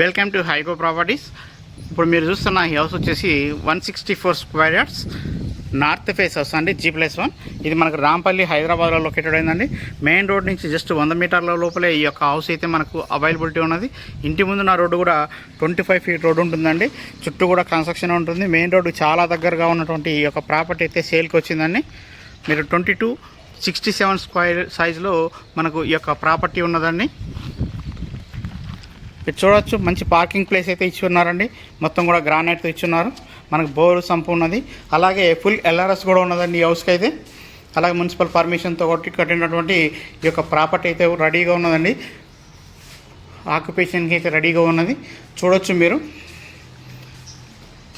Welcome to హైకో properties ఇప్పుడు మీరు చూస్తున్న ఈ హౌస్ వచ్చేసి one sixty four square yards north face house అండి జీ ప్లస్ వన్ ఇది మనకు రాంపల్లి హైదరాబాద్లో లొకేటెడ్ అయిందండి. మెయిన్ రోడ్ నుంచి జస్ట్ వంద మీటర్ల లోపలే ఈ యొక్క హౌస్ అయితే మనకు అవైలబిలిటీ ఉన్నది. ఇంటి ముందు నా రోడ్డు కూడా ట్వంటీ ఫైవ్ ఫీట్ రోడ్డు ఉంటుందండి. చుట్టూ కూడా కన్స్ట్రక్షన్ ఉంటుంది. మెయిన్ రోడ్డు చాలా దగ్గరగా ఉన్నటువంటి ఈ యొక్క ప్రాపర్టీ అయితే సేల్కి వచ్చిందండి. మీరు twenty two sixty seven square సైజులో మనకు ఈ యొక్క ప్రాపర్టీ ఉన్నదండి. మీరు చూడొచ్చు మంచి పార్కింగ్ ప్లేస్ అయితే ఇచ్చి ఉన్నారండి మొత్తం కూడా గ్రానైట్తో ఇచ్చున్నారు మనకు బోరు సంపు ఉన్నది అలాగే ఫుల్ ఎల్ఆర్ఎస్ కూడా ఉన్నదండి ఈ హౌస్కి అయితే. అలాగే మున్సిపల్ పర్మిషన్తో కొట్టి కట్టినటువంటి ఈ యొక్క ప్రాపర్టీ అయితే రెడీగా ఉన్నదండి. ఆక్యుపేషన్కి అయితే రెడీగా ఉన్నది. చూడొచ్చు మీరు.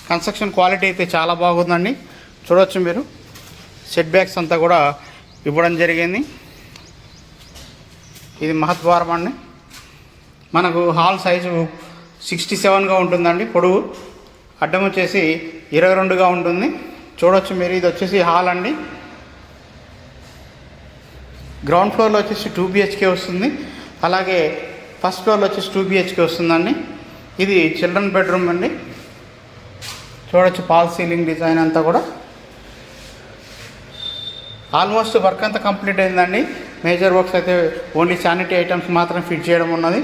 కన్స్ట్రక్షన్ క్వాలిటీ అయితే చాలా బాగుందండి. చూడొచ్చు మీరు. సెట్ బ్యాక్స్ అంతా కూడా ఇవ్వడం జరిగింది. ఇది మహద్వారం అండి. మనకు హాల్ సైజు సిక్స్టీ సెవెన్గా ఉంటుందండి పొడవు. అడ్డం వచ్చేసి ఇరవై రెండుగా ఉంటుంది. చూడొచ్చు మీరు ఇది వచ్చేసి హాల్ అండి. గ్రౌండ్ ఫ్లోర్లో వచ్చేసి టూ బిహెచ్కే వస్తుంది. అలాగే ఫస్ట్ ఫ్లోర్లో వచ్చేసి టూ బిహెచ్కే వస్తుందండి. ఇది చిల్డ్రన్ బెడ్రూమ్ అండి. చూడొచ్చు పాల్ సీలింగ్ డిజైన్ అంతా కూడా. ఆల్మోస్ట్ వర్క్ అంతా కంప్లీట్ అయిందండి. మేజర్ వర్క్స్ అయితే ఓన్లీ శానిటరీ ఐటమ్స్ మాత్రం ఫిట్ చేయడం ఉన్నది.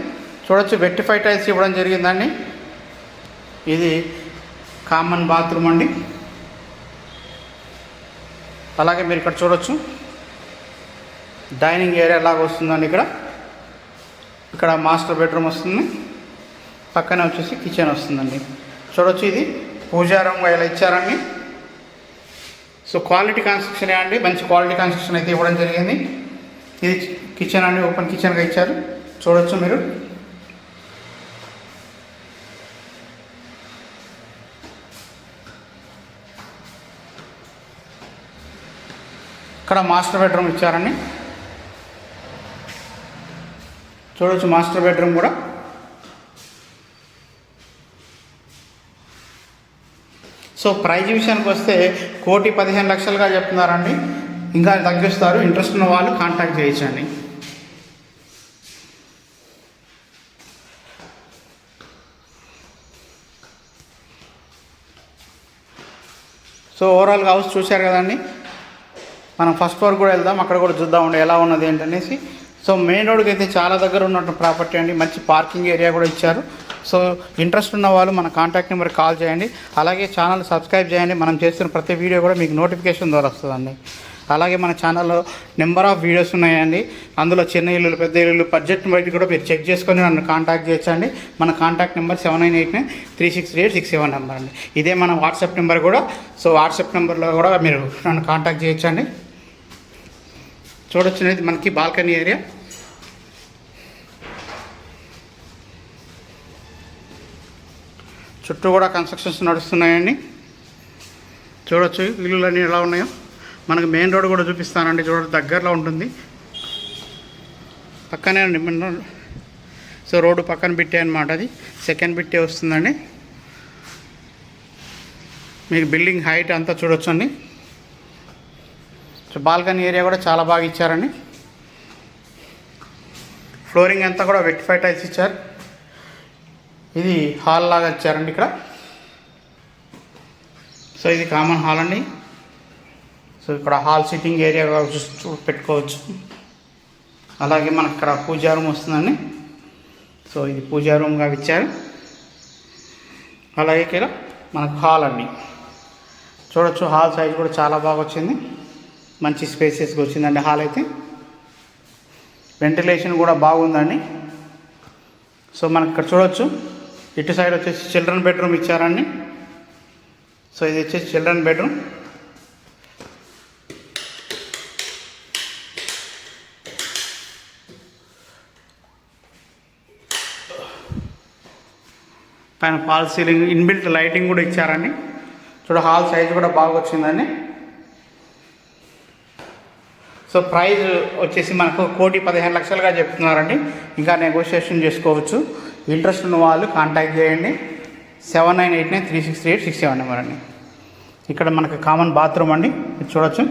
చూడొచ్చు వెట్టిఫై టైల్స్ ఇవ్వడం జరిగిందండి. ఇది కామన్ బాత్రూమ్ అండి. అలాగే మీరు ఇక్కడ చూడొచ్చు. డైనింగ్ ఏరియా లాగా వస్తుందండి ఇక్కడ. ఇక్కడ మాస్టర్ బెడ్రూమ్ వస్తుంది. పక్కనే వచ్చేసి కిచెన్ వస్తుందండి. చూడొచ్చు ఇది. పూజారంగా ఇలా ఇచ్చారండి. సో క్వాలిటీ కన్స్ట్రక్షన్ అండి? మంచి క్వాలిటీ కన్స్ట్రక్షన్ అయితే ఇవ్వడం జరిగింది. ఇది కిచెన్ అండి ఓపెన్ కిచెన్గా ఇచ్చారు. చూడొచ్చు మీరు. ఇక్కడ మాస్టర్ బెడ్రూమ్ ఇచ్చారండి? చూడొచ్చు మాస్టర్ బెడ్రూమ్ కూడా. సో ప్రైజ్ విషయానికి వస్తే కోటి పదిహేను లక్షలుగా చెప్తున్నారండి. ఇంకా తగ్గిస్తారు. ఇంట్రెస్ట్ ఉన్న వాళ్ళు కాంటాక్ట్ చేయించండి సో ఓవరాల్గా హౌస్ చూశారు కదండి. మనం ఫస్ట్ ఫ్లోర్ కూడా వెళ్దాం అక్కడ కూడా చూద్దామండి ఎలా ఉన్నది ఏంటనేసి. సో మెయిన్ రోడ్కి అయితే చాలా దగ్గర ఉన్నట్టు ప్రాపర్టీ అండి. మంచి పార్కింగ్ ఏరియా కూడా ఇచ్చారు. సో ఇంట్రెస్ట్ ఉన్న వాళ్ళు మన కాంటాక్ట్ నెంబర్ కాల్ చేయండి. అలాగే ఛానల్ సబ్స్క్రైబ్ చేయండి. మనం చేస్తున్న ప్రతి వీడియో కూడా మీకు నోటిఫికేషన్ ద్వారా వస్తుందండి. అలాగే మన ఛానల్లో నెంబర్ ఆఫ్ వీడియోస్ ఉన్నాయండి. అందులో చిన్న ఇల్లులు పెద్ద ఇల్లులు బడ్జెట్ బయట కూడా మీరు చెక్ చేసుకొని నన్ను కాంటాక్ట్ చేయొచ్చండి. మన contact number seven nine eight nine three six eight six seven number అండి. ఇదే మన వాట్సాప్ నెంబర్ కూడా. సో వాట్సాప్ నెంబర్లో కూడా మీరు నన్ను కాంటాక్ట్ చేయొచ్చండి. చూడొచ్చినది మనకి బాల్కనీ ఏరియా. చుట్టూ కూడా కన్స్ట్రక్షన్స్ నడుస్తున్నాయండి. చూడొచ్చు ఇల్లులన్నీ ఎలా ఉన్నాయో. మనకు మెయిన్ రోడ్ కూడా చూపిస్తానండి చూడండి దగ్గరలో ఉంటుంది. పక్కనే అండి సో రోడ్డు పక్కన బిట్టే అనమాట అది. సెకండ్ బిట్టే వస్తుందండి. మీకు బిల్డింగ్ హైట్ అంతా చూడొచ్చండి. సో బాల్కనీ ఏరియా కూడా చాలా బాగా ఇచ్చారండి. ఫ్లోరింగ్ అంతా కూడా వెట్టిఫై టైల్స్ ఇచ్చారు. ఇది హాల్ లాగా ఇచ్చారండి ఇక్కడ. సో ఇది కామన్ హాల్ అండి. సో ఇక్కడ హాల్ సిట్టింగ్ ఏరియా పెట్టుకోవచ్చు. అలాగే మనకి ఇక్కడ పూజా రూమ్ వస్తుందండి. సో ఇది పూజా రూమ్గా ఇచ్చారు. అలాగే ఇక్కడ మనకు హాల్ అండి. చూడొచ్చు హాల్ సైజ్ కూడా చాలా బాగా వచ్చింది. మంచి స్పేసెస్గా వచ్చిందండి. హాల్ అయితే వెంటిలేషన్ కూడా బాగుందండి. సో మనకి ఇక్కడ చూడొచ్చు. ఇటు సైడ్ వచ్చేసి చిల్డ్రన్ బెడ్రూమ్ ఇచ్చారండి. సో ఇది వచ్చేసి చిల్డ్రన్ బెడ్రూమ్ పైన ఫాల్ సీలింగ్ ఇన్బిల్ట్ లైటింగ్ కూడా ఇచ్చారండి. చూడ హాల్ సైజ్ కూడా బాగా వచ్చిందండి. సో ప్రైజ్ వచ్చేసి మనకు కోటి పదిహేను లక్షలుగా చెప్తున్నారండి. ఇంకా నెగోషియేషన్ చేసుకోవచ్చు. ఇంట్రెస్ట్ ఉన్న వాళ్ళు కాంటాక్ట్ చేయండి. Seven nine eight nine three six three eight six seven number అండి. ఇక్కడ మనకు కామన్ బాత్రూమ్ అండి. చూడొచ్చు.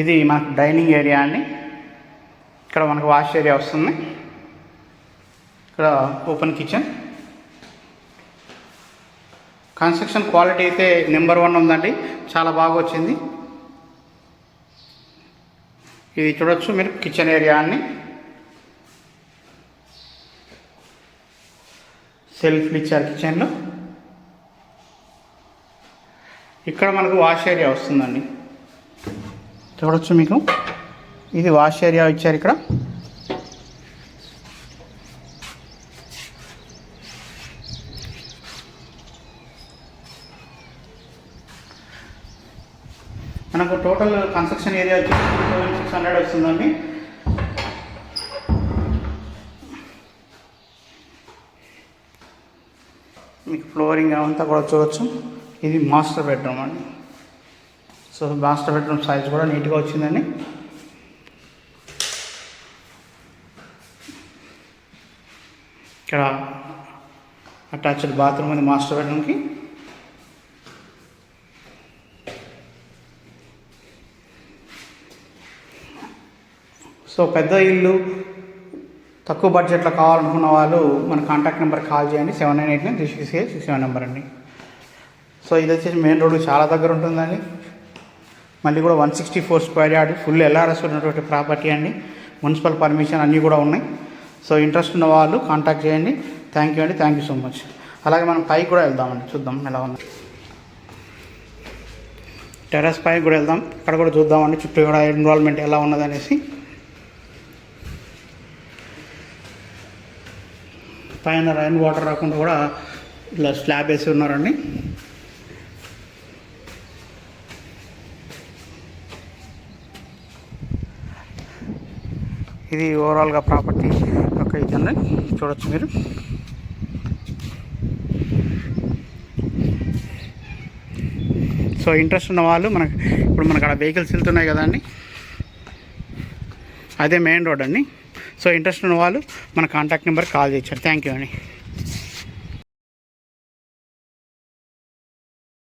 ఇది మనకు డైనింగ్ ఏరియా అండి. ఇక్కడ మనకు వాష్ ఏరియా వస్తుంది. ఇక్కడ ఓపెన్ కిచెన్. కన్స్ట్రక్షన్ క్వాలిటీ అయితే నెంబర్ వన్ ఉందండి. చాలా బాగా వచ్చింది. ఇది చూడొచ్చు మీరు కిచెన్ ఏరియా అని సెల్ఫ్లు ఇచ్చారు కిచెన్లో. ఇక్కడ మనకు వాష్ ఏరియా వస్తుందండి. చూడొచ్చు మీకు? ఇది వాష్ ఏరియా ఇచ్చారు ఇక్కడ. మనకు టోటల్ కన్స్ట్రక్షన్ ఏరియా వచ్చేసి టూ సిక్స్ హండ్రెడ్ వస్తుందండి. మీకు ఫ్లోరింగ్ అంతా కూడా చూడవచ్చు ఇది మాస్టర్ బెడ్రూమ్ అండి. సో మాస్టర్ బెడ్రూమ్ సైజ్ కూడా నీట్గా వచ్చిందండి. ఇక్కడ అటాచ్డ్ బాత్రూమ్ ఉంది మాస్టర్ బెడ్రూమ్కి సో పెద్ద ఇల్లు తక్కువ బడ్జెట్లో కావాలనుకున్న వాళ్ళు మన కాంటాక్ట్ నెంబర్ కాల్ చేయండి. Seven nine eight nine three six eight six seven number అండి. సో ఇది వచ్చేసి మెయిన్ రోడ్ చాలా దగ్గర ఉంటుందండి. మళ్ళీ కూడా one sixty four square yard full LRS ఉన్నటువంటి ప్రాపర్టీ అండి. మున్సిపల్ పర్మిషన్ అన్నీ కూడా ఉన్నాయి. సో ఇంట్రెస్ట్ ఉన్న వాళ్ళు కాంటాక్ట్ చేయండి. థ్యాంక్ యూ అండి. థ్యాంక్ యూ సో మచ్ అలాగే మనం పైకి కూడా వెళ్దామండి. చూద్దాం ఎలా ఉంది. టెర్రస్ పైకి కూడా వెళ్దాం. అక్కడ కూడా చూద్దామండి. చుట్టూ కూడా ఎన్వాల్మెంట్ ఎలా ఉన్నదనేసి పైన రైన్ వాటర్ రాకుండా కూడా ఇలా స్లాబ్ వేసి ఉన్నారండి. ఇది ఓవరాల్గా ప్రాపర్టీ ఒక ఇదండి చూడొచ్చు మీరు. సో ఇంట్రెస్ట్ ఉన్న వాళ్ళు మనకు ఇప్పుడు మనకు అక్కడ వెహికల్స్ వెళ్తున్నాయి కదండి అదే మెయిన్ రోడ్ అండి. సో ఇంట్రెస్ట్ ఉన్న వాళ్ళు మన కాంటాక్ట్ నెంబర్ కాల్ చేశారు థ్యాంక్ యూ అండి.